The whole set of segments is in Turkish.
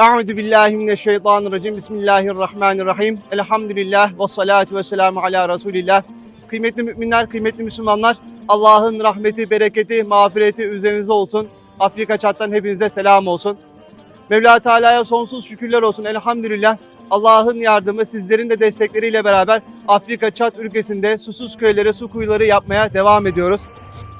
Euzu billahi mineşşeytanirracim. Bismillahirrahmanirrahim. Elhamdülillah ve salatu ve selamu ala Resulillah. Kıymetli müminler, kıymetli Müslümanlar, Allah'ın rahmeti, bereketi, mağfireti üzerinize olsun. Afrika çattan hepinize selam olsun. Mevla Teala'ya sonsuz şükürler olsun. Elhamdülillah. Allah'ın yardımı sizlerin de destekleriyle beraber Afrika Çat ülkesinde susuz köylere su kuyuları yapmaya devam ediyoruz.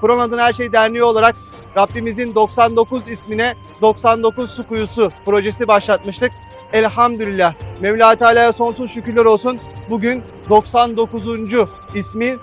Kur'an adına her şey derneği olarak Rabbimizin 99 ismine 99 su kuyusu projesi başlatmıştık. Elhamdülillah. Mevla Teala'ya sonsuz şükürler olsun. Bugün 99. ismi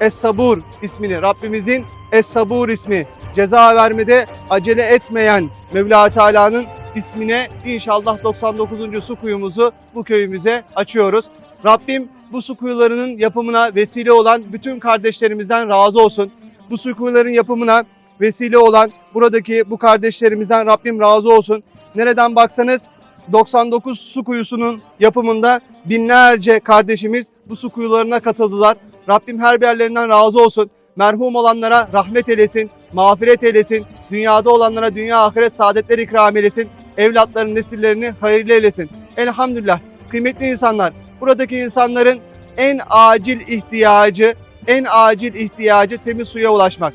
Es-Sabur ismini Rabbimizin Es-Sabur ismi ceza vermede acele etmeyen Mevla Teala'nın ismine inşallah 99. su kuyumuzu bu köyümüze açıyoruz. Rabbim bu su kuyularının yapımına vesile olan bütün kardeşlerimizden razı olsun. Bu su kuyuların yapımına vesile olan buradaki bu kardeşlerimizden Rabbim razı olsun. Nereden baksanız 99 su kuyusunun yapımında binlerce kardeşimiz bu su kuyularına katıldılar. Rabbim her birlerinden razı olsun. Merhum olanlara rahmet eylesin, mağfiret eylesin. Dünyada olanlara dünya ahiret saadetler ikram eylesin. Evlatların nesillerini hayırlı eylesin. Elhamdülillah. Kıymetli insanlar, buradaki insanların en acil ihtiyacı, en acil ihtiyacı temiz suya ulaşmak.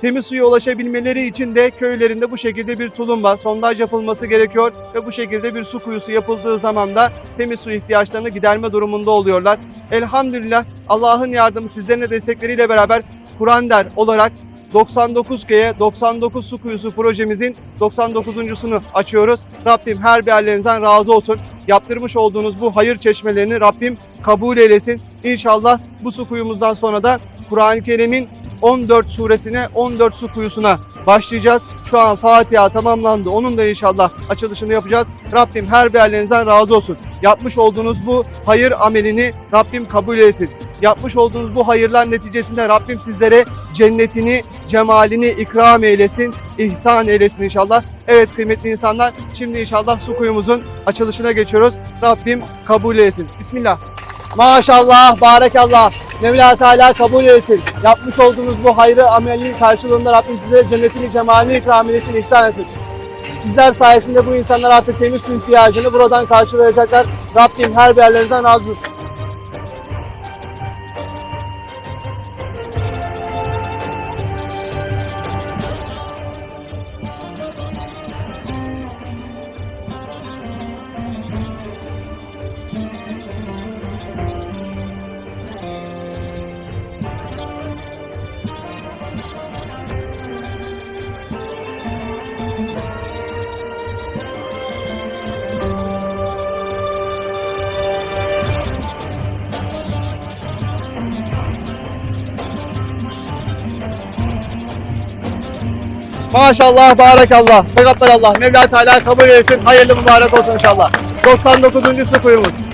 Temiz suya ulaşabilmeleri için de köylerinde bu şekilde bir tulumba, sondaj yapılması gerekiyor ve bu şekilde bir su kuyusu yapıldığı zaman da temiz su ihtiyaçlarını giderme durumunda oluyorlar. Elhamdülillah Allah'ın yardımı sizlerin de destekleriyle beraber Kur'an der olarak 99 köye 99 su kuyusu projemizin 99.sunu açıyoruz. Rabbim her bir hallerinizden razı olsun. Yaptırmış olduğunuz bu hayır çeşmelerini Rabbim kabul eylesin. İnşallah bu su kuyumuzdan sonra da Kur'an-ı Kerim'in 14 suresine 14 su kuyusuna başlayacağız. Şu an Fatiha tamamlandı. Onun da inşallah açılışını yapacağız. Rabbim her bir hallerinizden razı olsun. Yapmış olduğunuz bu hayır amelini Rabbim kabul etsin. Yapmış olduğunuz bu hayırlar neticesinde Rabbim sizlere cennetini, cemalini ikram eylesin, ihsan eylesin inşallah. Evet kıymetli insanlar şimdi inşallah su kuyumuzun açılışına geçiyoruz. Rabbim kabul etsin. Bismillah. Maşallah, barekallah. Mevla Teala kabul etsin. Yapmış olduğunuz bu hayrı amelin karşılığında Rabbim sizlere cennetini, cemalini ikram eylesin, ihsan etsin. Sizler sayesinde bu insanlar artık temiz su ihtiyacını buradan karşılayacaklar. Rabbim her bir yerlerinizden razı olsun. Maşallah, barakallah. Tekabbelallah. Mevla Teala kabul etsin. Hayırlı mübarek olsun inşallah. 99. su kuyumuz.